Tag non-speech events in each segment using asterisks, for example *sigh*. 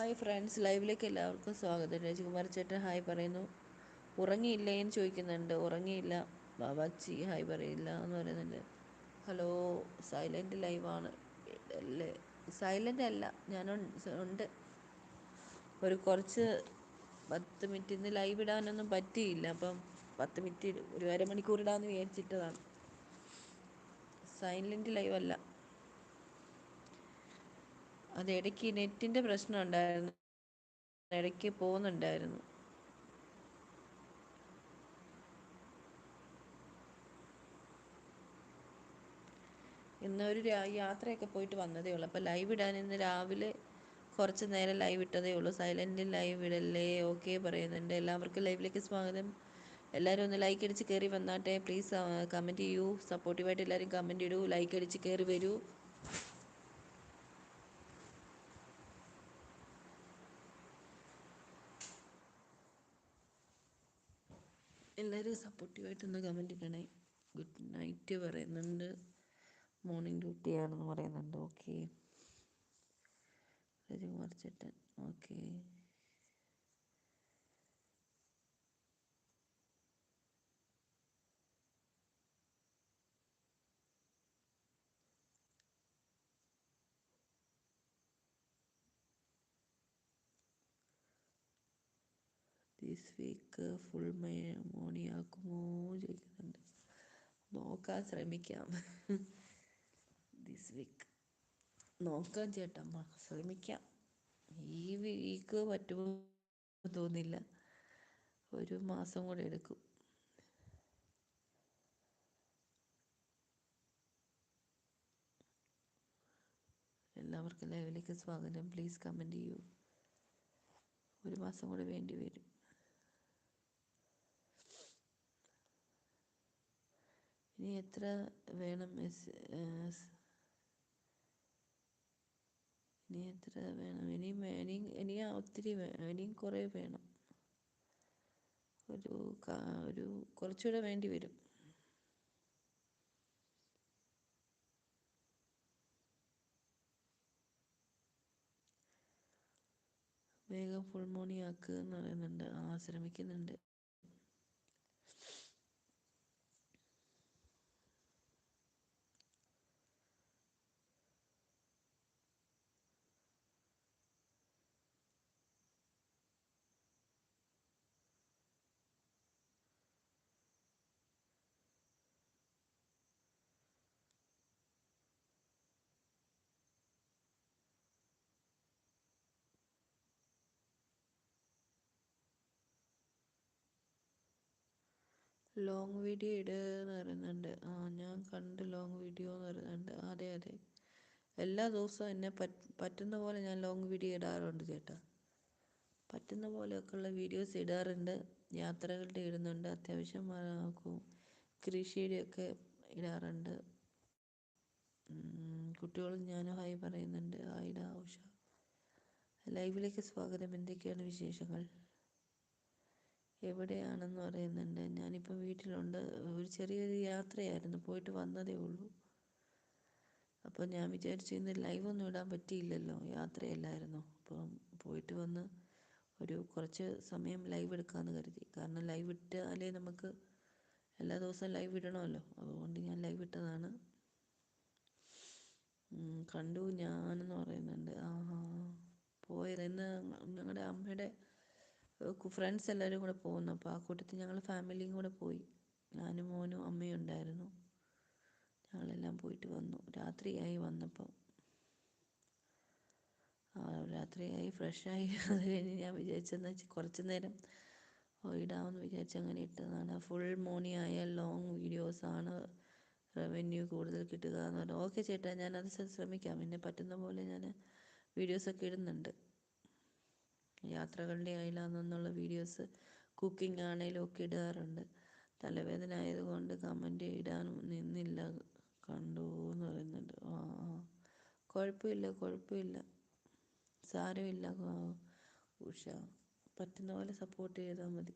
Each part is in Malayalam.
ഹായ് ഫ്രണ്ട്സ് ലൈവിലേക്ക് എല്ലാവർക്കും സ്വാഗതം. രാജകുമാർ ചേട്ടൻ ഹായ് പറയുന്നു. ഉറങ്ങിയില്ലേ എന്ന് ചോദിക്കുന്നുണ്ട്. ഉറങ്ങിയില്ല. ബാബാച്ചി ഹായ് പറയില്ല എന്ന് പറയുന്നുണ്ട്. ഹലോ സൈലന്റ് ലൈവാണ് അല്ലേ? സൈലന്റ് അല്ല. ഞാൻ ഉണ്ട്. ഒരു കുറച്ച് പത്ത് മിനിറ്റ് ഇന്ന് ലൈവ് ഇടാനൊന്നും പറ്റിയില്ല. അപ്പം പത്ത് മിനിറ്റ് ഒരു അരമണിക്കൂർ ഇടാമെന്ന് വിചാരിച്ചിട്ടതാണ്. സൈലന്റ് ലൈവ് അല്ല. അത് ഇടയ്ക്ക് നെറ്റിന്റെ പ്രശ്നം ഉണ്ടായിരുന്നു. ഇടയ്ക്ക് പോകുന്നുണ്ടായിരുന്നു. ഇന്ന് ഒരു യാത്രയൊക്കെ പോയിട്ട് വന്നതേ ഉള്ളൂ. അപ്പോൾ ലൈവ് ഇടാൻ ഇന്ന് രാവിലെ കുറച്ച് നേരം ലൈവ് ഇട്ടതേ ഉള്ളൂ. സൈലന്റിൽ ലൈവ് ഇടല്ലേ? ഓക്കെ പറയുന്നുണ്ട്. എല്ലാവർക്കും ലൈവിലേക്ക് സ്വാഗതം. എല്ലാവരും ഒന്ന് ലൈക്ക് അടിച്ച് കയറി വന്നാട്ടെ. പ്ലീസ് കമന്റ് ചെയ്യൂ. സപ്പോർട്ടീവായിട്ട് എല്ലാവരും കമന്റ് ഇടൂ. ലൈക്ക് അടിച്ച് കയറി വരൂ എല്ലാവരും സപ്പോർട്ടീവായിട്ടൊന്ന് കമന്റ് ഇടണേ. ഗുഡ് നൈറ്റ് പറയുന്നുണ്ട്. മോർണിംഗ് ഡ്യൂട്ടി ആണെന്ന് പറയുന്നുണ്ട്. ഓക്കെ രജികുമാർ ചേട്ടൻ. ഓക്കെ ദിസ് വീക്ക് ഫുൾ മോണിയാക്കുമോ ചോദിക്കുന്നുണ്ട്. നോക്കാൻ ശ്രമിക്കാം. ദിസ് വീക്ക് നോക്കാം ചേട്ടമ്മ ശ്രമിക്കാം. ഈ വീക്ക് പറ്റുമോ തോന്നില്ല. ഒരു മാസം കൂടെ എടുക്കും. എല്ലാവർക്കും ലൈവിലേക്ക് സ്വാഗതം. പ്ലീസ് കമന്റ് ചെയ്യൂ. ഒരു മാസം കൂടെ വേണ്ടി വരും. ഇനി എത്ര വേണം ഇനി എത്ര വേണം? ഇനിയും ഇനിയും ഇനിയും ഒത്തിരി ഇനിയും കുറേ വേണം. ഒരു ഒരു കുറച്ചുകൂടെ വേണ്ടി വരും. വേഗം ഫുൾ മോണി ആക്കുക എന്ന് പറയുന്നുണ്ട്. ആ ശ്രമിക്കുന്നുണ്ട്. ലോങ് വീഡിയോ ഇടുക എന്ന് പറയുന്നുണ്ട്. ആ ഞാൻ കണ്ട് ലോങ് വീഡിയോ എന്ന് പറയുന്നുണ്ട്. അതെ അതെ. എല്ലാ ദിവസവും എന്നെ പറ്റുന്ന പോലെ ഞാൻ ലോങ് വീഡിയോ ഇടാറുണ്ട് ചേട്ടാ. പറ്റുന്ന പോലെയൊക്കെയുള്ള വീഡിയോസ് ഇടാറുണ്ട്. യാത്രകളുടെ ഇടുന്നുണ്ട്. അത്യാവശ്യം കൃഷിയുടെയൊക്കെ ഇടാറുണ്ട്. കുട്ടികളും ഞാനും ഹായ് പറയുന്നുണ്ട്. ഹായ് ഡാ ഉഷ. ലൈവിലേക്ക് സ്വാഗതം. എന്തൊക്കെയാണ് വിശേഷങ്ങൾ? എവിടെയാണെന്ന് പറയുന്നുണ്ട്. ഞാനിപ്പോൾ വീട്ടിലുണ്ട്. ഒരു ചെറിയൊരു യാത്രയായിരുന്നു. പോയിട്ട് വന്നതേ ഉള്ളൂ. അപ്പോൾ ഞാൻ വിചാരിച്ചു ഇന്ന് ലൈവൊന്നും ഇടാൻ പറ്റിയില്ലല്ലോ. യാത്രയല്ലായിരുന്നു. അപ്പം പോയിട്ട് വന്ന് ഒരു കുറച്ച് സമയം ലൈവ് എടുക്കാമെന്ന് കരുതി. കാരണം ലൈവ് ഇട്ടാലേ നമുക്ക് എല്ലാ ദിവസവും ലൈവ് ഇടണമല്ലോ. അതുകൊണ്ട് ഞാൻ ലൈവ് ഇട്ടതാണ്. കണ്ടു ഞാനെന്ന് പറയുന്നുണ്ട്. ആ പോയത്. ഇന്ന് ഞങ്ങളുടെ അമ്മയുടെ ഫ്രണ്ട്സ് എല്ലാവരും കൂടെ പോകുന്നു. അപ്പോൾ ആ കൂട്ടത്തിൽ ഞങ്ങൾ ഫാമിലിയും കൂടെ പോയി. ഞാനും മോനും അമ്മയും ഉണ്ടായിരുന്നു. ഞങ്ങളെല്ലാം പോയിട്ട് വന്നു. രാത്രിയായി വന്നപ്പോൾ രാത്രിയായി ഫ്രഷായി *laughs* അത് കഴിഞ്ഞ് ഞാൻ വിചാരിച്ചെന്ന് വെച്ചാൽ കുറച്ച് നേരം ഇടാമെന്ന് വിചാരിച്ച് അങ്ങനെ ഇട്ടതാണ്. ഫുൾ മോർണിംഗ് ആയ ലോങ് വീഡിയോസാണ് റവന്യൂ കൂടുതൽ കിട്ടുക എന്ന് പറഞ്ഞു. ഓക്കെ ചേട്ടാ ഞാനത് ശ്രമിക്കാം. എന്നെ പറ്റുന്ന പോലെ ഞാൻ വീഡിയോസൊക്കെ ഇടുന്നുണ്ട്. യാത്രകളുടെ അയലാന്നുള്ള വീഡിയോസ് കുക്കിംഗ് ആണെങ്കിലും ഒക്കെ ഇടാറുണ്ട്. തലവേദന ആയതുകൊണ്ട് കമന്റ് ഇടാനും നിന്നില്ല. കണ്ടു എന്ന് പറയുന്നുണ്ട്. ആ ആ. കുഴപ്പമില്ല കുഴപ്പമില്ല. സാരമില്ല. ഉഷ പറ്റുന്ന പോലെ സപ്പോർട്ട് ചെയ്താൽ മതി.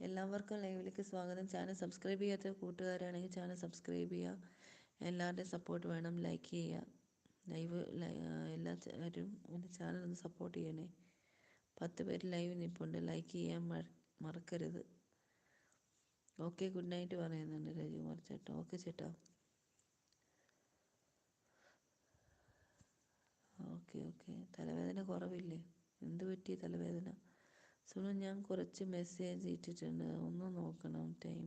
എല്ലാവർക്കും ലൈവിലേക്ക് സ്വാഗതം. ചാനൽ സബ്സ്ക്രൈബ് ചെയ്യാത്ത കൂട്ടുകാരാണെങ്കിൽ ചാനൽ സബ്സ്ക്രൈബ് ചെയ്യുക. എല്ലാവരുടെയും സപ്പോർട്ട് വേണം. ലൈക്ക് ചെയ്യുക. ലൈവ് എല്ലാവരും എന്റെ ഒന്ന് സപ്പോർട്ട് ചെയ്യണേ. പത്ത് പേര് ലൈവ് നിൽപ്പുണ്ട് ലൈക്ക് ചെയ്യാൻ മറക്കരുത്. ഓക്കെ ഗുഡ് നൈറ്റ് പറയുന്നുണ്ട് രജികുമാർ ചേട്ടാ ഓക്കെ ചേട്ടാ. ഓക്കെ ഓക്കെ തലവേദന കുറവില്ലേ? എന്ത് പറ്റി തലവേദന? സുനു ഞാൻ കുറച്ച് മെസ്സേജ് ഇട്ടിട്ടുണ്ട്. ഒന്ന് നോക്കണം ടൈം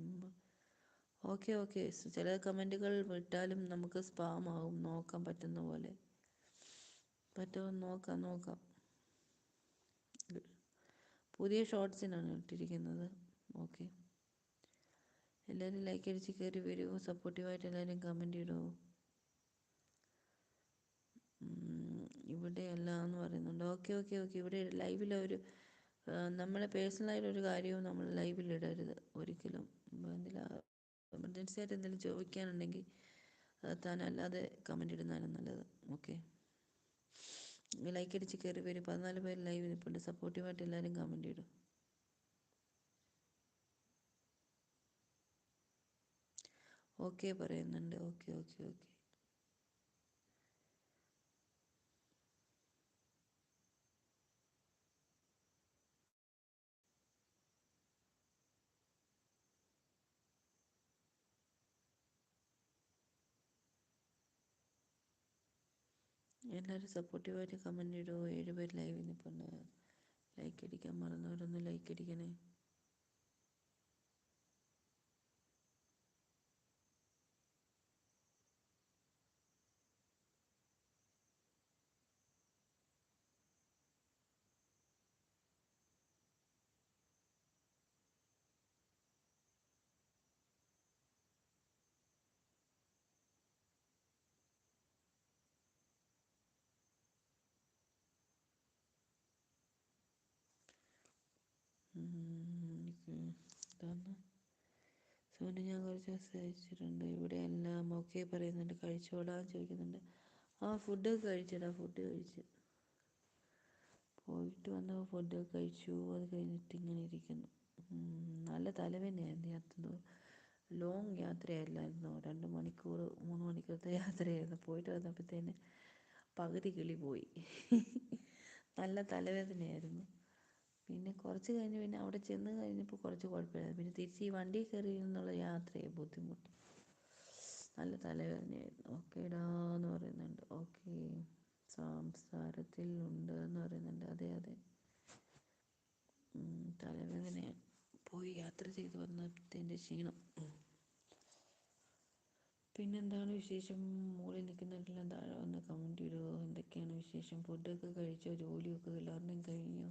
ഓക്കെ ഓക്കെ. ചില കമന്റുകൾ വിട്ടാലും നമുക്ക് സ്പാം ആകും നോക്കാൻ പറ്റുന്ന പോലെ. പറ്റുമോ നോക്കാം നോക്കാം. പുതിയ ഷോർട്സിനാണ് ഇട്ടിരിക്കുന്നത്. ഓക്കെ. എല്ലാവരും ലൈക്ക് അടിച്ച് കയറി വരുമോ സപ്പോർട്ടീവായിട്ട് എല്ലാവരും കമന്റ് ഇടുമോ ഇവിടെ അല്ല എന്ന് പറയുന്നുണ്ട്. Okay okay okay. ഇവിടെ ലൈവിലൊരു നമ്മളെ പേഴ്സണലായിട്ടൊരു കാര്യവും നമ്മൾ ലൈവിൽ ഇടരുത്. ഒരിക്കലും. എന്തെങ്കിലും എമർജൻസി ആയിട്ട് എന്തെങ്കിലും ചോദിക്കാനുണ്ടെങ്കിൽ താൻ അല്ലാതെ കമന്റ് ഇടുന്നാലും നല്ലത്. ഓക്കെ ലൈക്ക് അടിച്ച് കയറി വരും. പതിനാല് പേര് ലൈവ് നിൽപ്പുണ്ട് സപ്പോർട്ടീവായിട്ട് എല്ലാവരും കമന്റ് ഇടും. ഓക്കെ പറയുന്നുണ്ട്. ഓക്കെ ഓക്കെ ഓക്കെ എല്ലാവരും സപ്പോർട്ടീവായിട്ട് കമന്റ് ഇടുമോ ഏഴ് പേര് ലൈവ് നിൽപ്പുണ്ട് ലൈക്ക് അടിക്കാൻ മറന്നവരൊന്ന് ലൈക്ക് അടിക്കണേ. ഇതാണ്. സോനു ഞാൻ കുറച്ച് ദിവസം ഇവിടെ എല്ലാം ഓക്കെ പറയുന്നുണ്ട്. കഴിച്ചോളാൻ ചോദിക്കുന്നുണ്ട്. ആ ഫുഡൊക്കെ കഴിച്ചടാ ഫുഡ് കഴിച്ച്. പോയിട്ട് വന്നപ്പോൾ ഫുഡൊക്കെ കഴിച്ചു. അത് കഴിഞ്ഞിട്ട് ഇങ്ങനെ ഇരിക്കുന്നു. നല്ല തലവേദനയായിരുന്നു യാത്ര ലോങ് യാത്രയല്ലായിരുന്നു. രണ്ട് മണിക്കൂർ മൂന്ന് മണിക്കൂറത്തെ യാത്രയായിരുന്നു. പോയിട്ട് വന്നപ്പോഴത്തേന് പകുതി കിളി പോയി. *laughs* നല്ല തലവേദനയായിരുന്നു. പിന്നെ കുറച്ച് കഴിഞ്ഞ് പിന്നെ അവിടെ ചെന്ന് കഴിഞ്ഞപ്പോൾ കുറച്ച് കുഴപ്പമില്ലായിരുന്നു പിന്നെ തിരിച്ച് ഈ വണ്ടി കയറി എന്നുള്ള യാത്രയെ ബുദ്ധിമുട്ട്. നല്ല തലവേദനയായിരുന്നു. ഓക്കേടാ എന്ന് പറയുന്നുണ്ട്. ഓക്കെ. സംസാരത്തിൽ ഉണ്ട് എന്ന് പറയുന്നുണ്ട്. അതെ അതെ. തലവേദന പോയി യാത്ര ചെയ്ത് വന്നതിന്റെ ക്ഷീണം. പിന്നെന്താണ് വിശേഷം? മുകളിൽ നിൽക്കുന്നവരെല്ലാം താഴെ വന്ന് കമന്റ് ഇടുമോ എന്തൊക്കെയാണ് വിശേഷം? ഫുഡൊക്കെ കഴിച്ചോ? ജോലിയൊക്കെ? എല്ലാവരുടെയും കഴിഞ്ഞോ?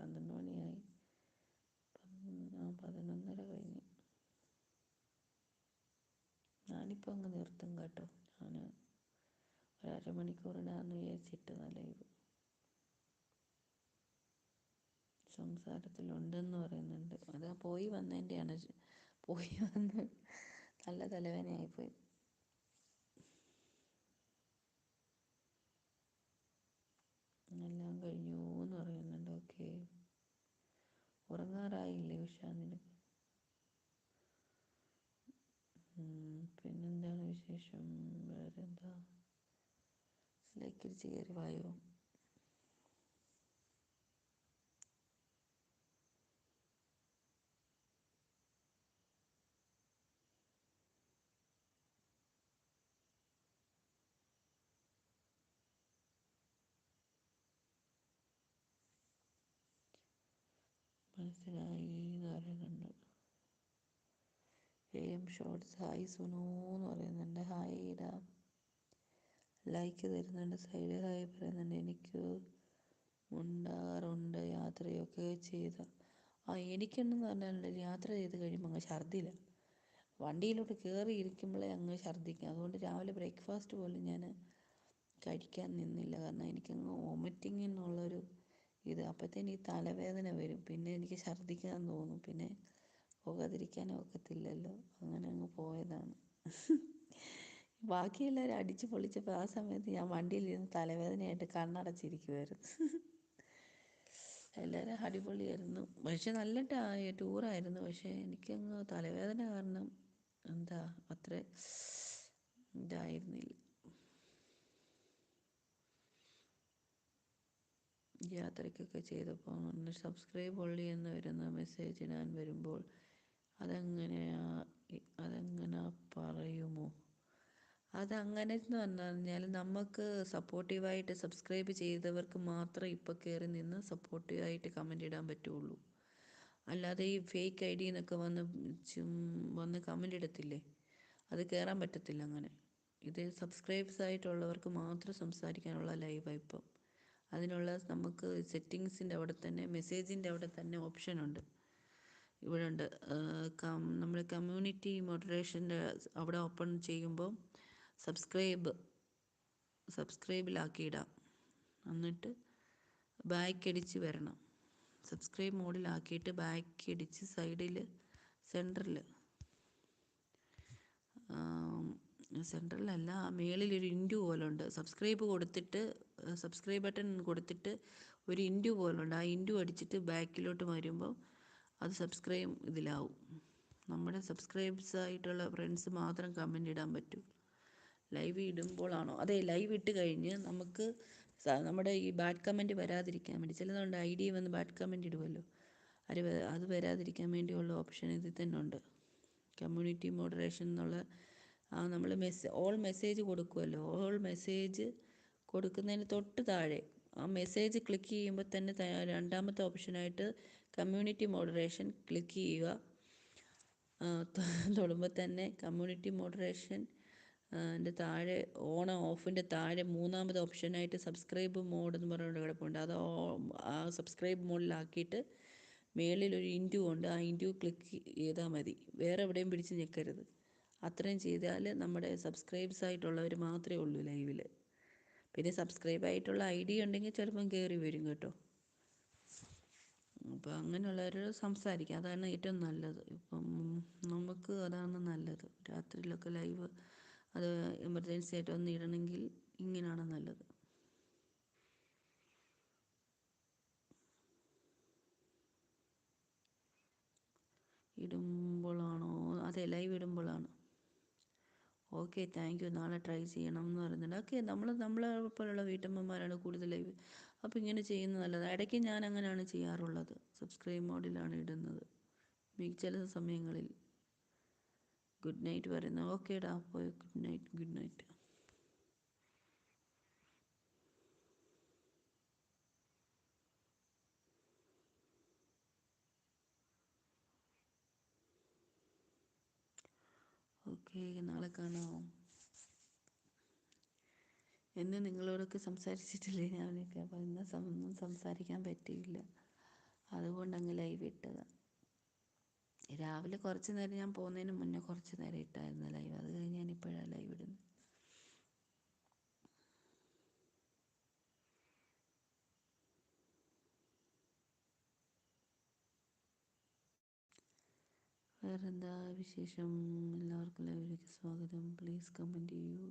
പന്ത്രണ്ട് മണിയായി ആ പതിനൊന്നര കഴിഞ്ഞു. ഞാനിപ്പോൾ അങ്ങ് നിർത്തും കേട്ടോ. ഞാൻ ഒരു അരമണിക്കൂറിടാന്ന് വിചാരിച്ചിട്ടതാ ലൈവ് സംസാരത്തിലുണ്ടെന്ന് പറയുന്നുണ്ട്. അത് പോയി വന്നതിന്റെയാണ് പോയി വന്ന് നല്ല തലവേനയായിപ്പോയി എല്ലാം കഴിഞ്ഞു എന്ന് പറയുന്നുണ്ട് ഓക്കെ ഉഷാന്നിന് പിന്നെന്താണ് വിശേഷം? വേറെ എന്താ ലൈക്കടിച്ച് കയറി വായോ? മനസ്സിലായി. പറയുന്നുണ്ട്. എ ഷോർട്സ് ഹായ് സുനു എന്ന് പറയുന്നുണ്ട്. ഹായ് ഇടാ ലൈക്ക് തരുന്നുണ്ട്. സൈഡ് ഹായ് പറയുന്നുണ്ട്. എനിക്ക് ഉണ്ടാകാറുണ്ട് യാത്രയൊക്കെ ചെയ്ത. ആ എനിക്കെന്ന് പറഞ്ഞാൽ യാത്ര ചെയ്ത് കഴിയുമ്പോൾ അങ്ങ് ഛർദ്ദില്ല വണ്ടിയിലോട്ട് കയറി ഇരിക്കുമ്പോഴേ അങ്ങ് ഛർദ്ദിക്കും. അതുകൊണ്ട് രാവിലെ ബ്രേക്ക്ഫാസ്റ്റ് പോലും ഞാൻ കഴിക്കാൻ നിന്നില്ല. കാരണം എനിക്കങ്ങ് വോമിറ്റിംഗ് എന്നുള്ളൊരു ഇത് അപ്പോഴത്തേന് ഈ തലവേദന വരും. പിന്നെ എനിക്ക് ഛർദ്ദിക്കാൻ തോന്നും. പിന്നെ പോകാതിരിക്കാനും ഒക്കത്തില്ലല്ലോ. അങ്ങനെ അങ്ങ് പോയതാണ്. ബാക്കി എല്ലാവരും അടിച്ചു പൊളിച്ചപ്പോൾ ആ സമയത്ത് ഞാൻ വണ്ടിയിലിരുന്ന് തലവേദനയായിട്ട് കണ്ണടച്ചിരിക്കുമായിരുന്നു എല്ലാവരും അടിപൊളിയായിരുന്നു. പക്ഷെ നല്ല ടൂറായിരുന്നു. പക്ഷേ എനിക്കങ്ങ് തലവേദന കാരണം എന്താ അത്ര ഇതായിരുന്നില്ല. യാത്രയ്ക്കൊക്കെ ചെയ്തപ്പോൾ സബ്സ്ക്രൈബ് ഒള്ളി എന്ന് വരുന്ന മെസ്സേജ് ഞാൻ വരുമ്പോൾ അതെങ്ങനെയാ അതെങ്ങനെ പറയുമോ? അതങ്ങനെ എന്ന് പറഞ്ഞു കഴിഞ്ഞാൽ നമുക്ക് സപ്പോർട്ടീവായിട്ട് സബ്സ്ക്രൈബ് ചെയ്തവർക്ക് മാത്രം ഇപ്പോൾ കയറി നിന്ന് സപ്പോർട്ടീവായിട്ട് കമന്റ് ഇടാൻ പറ്റുള്ളൂ. അല്ലാതെ ഈ ഫേക്ക് ഐ ഡി എന്നൊക്കെ വന്ന് വന്ന് കമന്റ് ഇടത്തില്ലേ? അത് കയറാൻ പറ്റത്തില്ല അങ്ങനെ. ഇത് സബ്സ്ക്രൈബ്സ് ആയിട്ടുള്ളവർക്ക് മാത്രം സംസാരിക്കാനുള്ള ലൈവാണ് ഇപ്പം. അതിനുള്ള നമുക്ക് സെറ്റിങ്സിന്റെ അവിടെ തന്നെ മെസ്സേജിന്റെ അവിടെ തന്നെ ഓപ്ഷനുണ്ട് ഇവിടെ ഉണ്ട്. നമ്മൾ കമ്മ്യൂണിറ്റി മോഡറേഷന്റെ അവിടെ ഓപ്പൺ ചെയ്യുമ്പോൾ സബ്സ്ക്രൈബ് സബ്സ്ക്രൈബിലാക്കിയിടാം എന്നിട്ട് ബാക്ക് അടിച്ച് വരണം. സബ്സ്ക്രൈബ് മോഡിലാക്കിയിട്ട് ബാക്ക് അടിച്ച് സൈഡിൽ സെന്ററിൽ മുകളിൽ മേളിലൊരു ഇന്റു പോലെ ഉണ്ട് സബ്സ്ക്രൈബ് കൊടുത്തിട്ട് സബ്സ്ക്രൈബ് ബട്ടൺ കൊടുത്തിട്ട് ഒരു ഇന്റു പോലുണ്ട്. ആ ഇന്റു അടിച്ചിട്ട് ബാക്കിലോട്ട് വരുമ്പോൾ അത് സബ്സ്ക്രൈബ് ഇതിലാവും. നമ്മുടെ സബ്സ്ക്രൈബ്സ് ആയിട്ടുള്ള ഫ്രണ്ട്സ് മാത്രം കമന്റ് ഇടാൻ പറ്റും. ലൈവ് ഇടുമ്പോഴാണോ അതെ ലൈവ് ഇട്ട് കഴിഞ്ഞ് നമുക്ക് നമ്മുടെ ഈ ബാഡ് കമന്റ് വരാതിരിക്കാൻ വേണ്ടി ചിലതുണ്ട് ഐ ഡി വന്ന് ബാഡ് കമന്റ് ഇടുമല്ലോ അത് അത് വരാതിരിക്കാൻ വേണ്ടിയുള്ള ഓപ്ഷൻ ഇതിൽ തന്നെ ഉണ്ട്. കമ്മ്യൂണിറ്റി മോഡറേഷൻ എന്നുള്ള നമ്മൾ മെസ്സേ ഓൾ മെസ്സേജ് കൊടുക്കുമല്ലോ ഓൾ മെസ്സേജ് കൊടുക്കുന്നതിന് തൊട്ട് താഴെ ആ മെസ്സേജ് ക്ലിക്ക് ചെയ്യുമ്പോൾ തന്നെ രണ്ടാമത്തെ ഓപ്ഷനായിട്ട് കമ്മ്യൂണിറ്റി മോഡറേഷൻ ക്ലിക്ക് ചെയ്യുക. തൊടുമ്പോൾ തന്നെ കമ്മ്യൂണിറ്റി മോഡറേഷൻ എന്റെ താഴെ ഓൺ ഓഫിന്റെ താഴെ മൂന്നാമത് ഓപ്ഷനായിട്ട് സബ്സ്ക്രൈബ് മോഡ് എന്ന് പറഞ്ഞുകൊണ്ട് കിടപ്പുണ്ട്. അത് ആ സബ്സ്ക്രൈബ് മോഡിലാക്കിയിട്ട് മേളിൽ ഒരു ഇന്റു ഉണ്ട്. ആ ഇന്റു ക്ലിക്ക് ചെയ്താൽ മതി. വേറെ എവിടെയും പിടിച്ച് ഞെക്കരുത്. അത്രയും ചെയ്താൽ നമ്മുടെ സബ്സ്ക്രൈബ്സ് ആയിട്ടുള്ളവർ മാത്രമേ ഉള്ളൂ ലൈവിൽ പിന്നെ സബ്സ്ക്രൈബ് ആയിട്ടുള്ള ഐ ഡി ഉണ്ടെങ്കിൽ ചിലപ്പം കയറി വരും കേട്ടോ. അപ്പോൾ അങ്ങനെയുള്ളവർ സംസാരിക്കുക അതാണ് ഏറ്റവും നല്ലത്. ഇപ്പം നമുക്ക് അതാണ് നല്ലത്. രാത്രിയിലൊക്കെ ലൈവ് അത് എമർജൻസി ആയിട്ട് ഒന്ന് ഇടണമെങ്കിൽ ഇങ്ങനെയാണ് നല്ലത്. ഇടുമ്പോഴാണോ അതെ ലൈവ് ഇടുമ്പോഴാണ് ഓക്കെ താങ്ക് യു നാളെ ട്രൈ ചെയ്യണം എന്ന് പറയുന്നുണ്ട്. ഓക്കെ നമ്മൾ നമ്മളെ പോലുള്ള വീട്ടമ്മമാരാണ് കൂടുതൽ അപ്പം ഇങ്ങനെ ചെയ്യുന്നത് നല്ലതാണ് ഇടയ്ക്ക് ഞാൻ അങ്ങനെയാണ് ചെയ്യാറുള്ളത്. സബ്സ്ക്രൈബ് മോഡിലാണ് ഇടുന്നത്. ചില സമയങ്ങളിൽ. ഗുഡ് നൈറ്റ് പറയുന്നത് ഓക്കേടാ പോയി. Good night good night okay നാളെ കാണാം എന്ന് നിങ്ങളോടൊക്കെ സംസാരിച്ചിട്ടില്ലേ? ഞാനൊക്കെ അപ്പോൾ ഇന്ന് ഒന്നും സംസാരിക്കാൻ പറ്റിയില്ല. അതുകൊണ്ട് അങ്ങ് ലൈവ് ഇട്ടത്. രാവിലെ കുറച്ച് നേരം ഞാൻ പോകുന്നതിന് മുന്നേ കുറച്ച് നേരം ഇട്ടായിരുന്നു ലൈവ് അത് കഴിഞ്ഞ് ഞാൻ ഇപ്പോഴാണ് ലൈവ് ഇടുന്നത്. വേറെന്താ വിശേഷം? എല്ലാവർക്കും ലൈവിലേക്ക് സ്വാഗതം. പ്ലീസ് കമന്റ് ചെയ്യൂ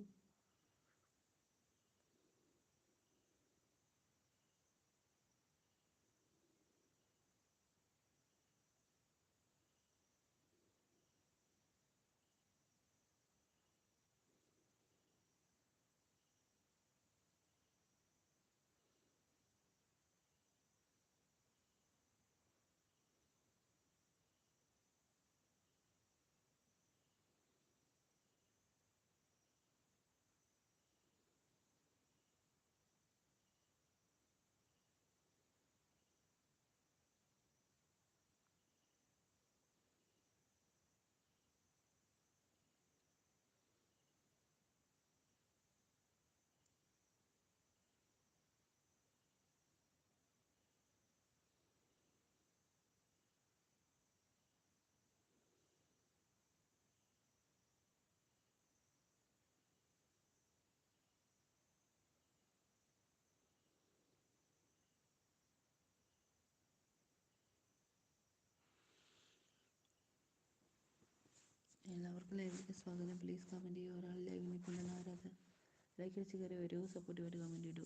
എല്ലാവർക്കും ലൈവിലേക്ക് സ്വാഗതം. പ്ലീസ് കമന്റ് ചെയ്യുക. ഒരാൾ ലൈവിൽ നിൽക്കുന്നുണ്ടെന്ന് ആരാത് ലൈക്ക് അടിച്ച് കയറി വരൂ. സപ്പോർട്ടീവായിട്ട് കമന്റ് ഇടൂ.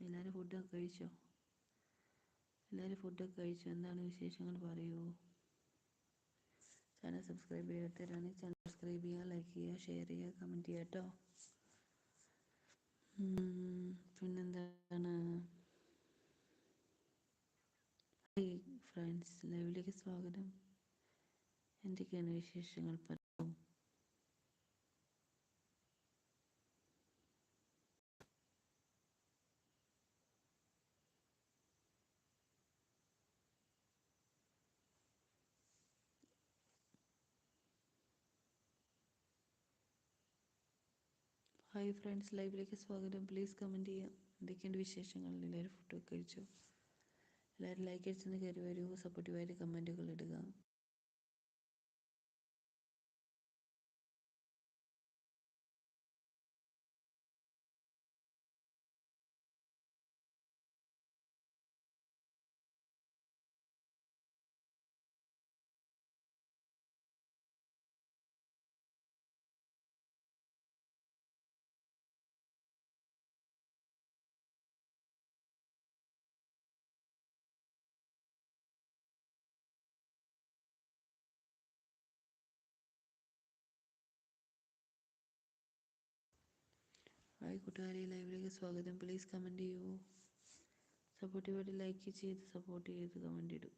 എല്ലാവരും ഫുഡൊക്കെ കഴിച്ചോ? എല്ലാവരും ഫുഡൊക്കെ കഴിച്ചോ? എന്താണ് വിശേഷങ്ങൾ പറയൂ? ചാനൽ സബ്സ്ക്രൈബ് ചെയ്യാത്തവരാണെങ്കിൽ ചാനൽ സബ്സ്ക്രൈബ് ചെയ്യുക ലൈക്ക് ചെയ്യുക ഷെയർ ചെയ്യുക കമന്റ് ചെയ്യുക കേട്ടോ. പിന്നെന്താണ്? ഫ്രണ്ട്സ് ലൈവിലേക്ക് സ്വാഗതം. എന്തൊക്കെയാണ് വിശേഷങ്ങൾ? പറയൂ ഹായ് ഫ്രണ്ട്സ് ലൈവിലേക്ക് സ്വാഗതം. പ്ലീസ് കമന്റ് ചെയ്യാം എന്തൊക്കെയുണ്ട് വിശേഷങ്ങൾ? എല്ലാവരും ഫുഡൊക്കെ കഴിച്ചു? എല്ലാവരും ലൈക്ക് അടിച്ചെന്ന് കയറി വരൂ സപ്പോർട്ടീവായിട്ട് കമന്റുകൾ ഇടുക. ഹായ് കൂട്ടുകാരെ ലൈവിലേക്ക് സ്വാഗതം. പ്ലീസ് കമന്റ് ചെയ്യൂ. സപ്പോർട്ടീവായിട്ട് ലൈക്ക് ചെയ്ത് സപ്പോർട്ട് ചെയ്ത് കമന്റ് ഇടൂ.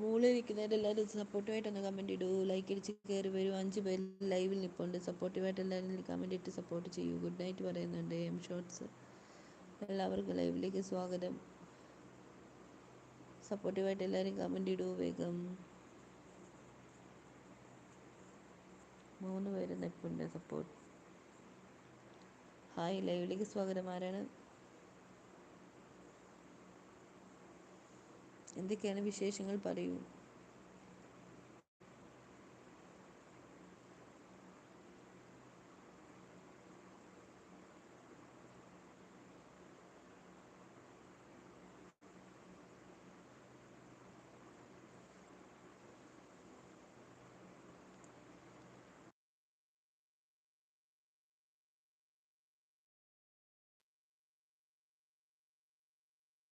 മുകളിലിരിക്കുന്നവർ എല്ലാവരും സപ്പോർട്ടീവായിട്ട് ഒന്ന് കമന്റ് ഇടൂ. ലൈക്ക് അടിച്ച് കയറി വരൂ. അഞ്ച് പേര് ലൈവിൽ നിൽപ്പുണ്ട് സപ്പോർട്ടീവായിട്ട് എല്ലാവരും കമന്റ് ഇട്ട് സപ്പോർട്ട് ചെയ്യൂ. ഗുഡ് നൈറ്റ് പറയുന്നുണ്ട് എം ഷോർട്സ് എല്ലാവർക്കും ലൈവിലേക്ക് സ്വാഗതം. സപ്പോർട്ടീവായിട്ട് എല്ലാവരും കമന്റ് ഇടൂ വേഗം. മൂന്ന് പേര് നിൽപ്പുണ്ട് സപ്പോർട്ട് ഹായ് ലൈവിലേക്ക് സ്വാഗതം. ആരാണ്? എന്തൊക്കെയാണ് വിശേഷങ്ങൾ പറയൂ.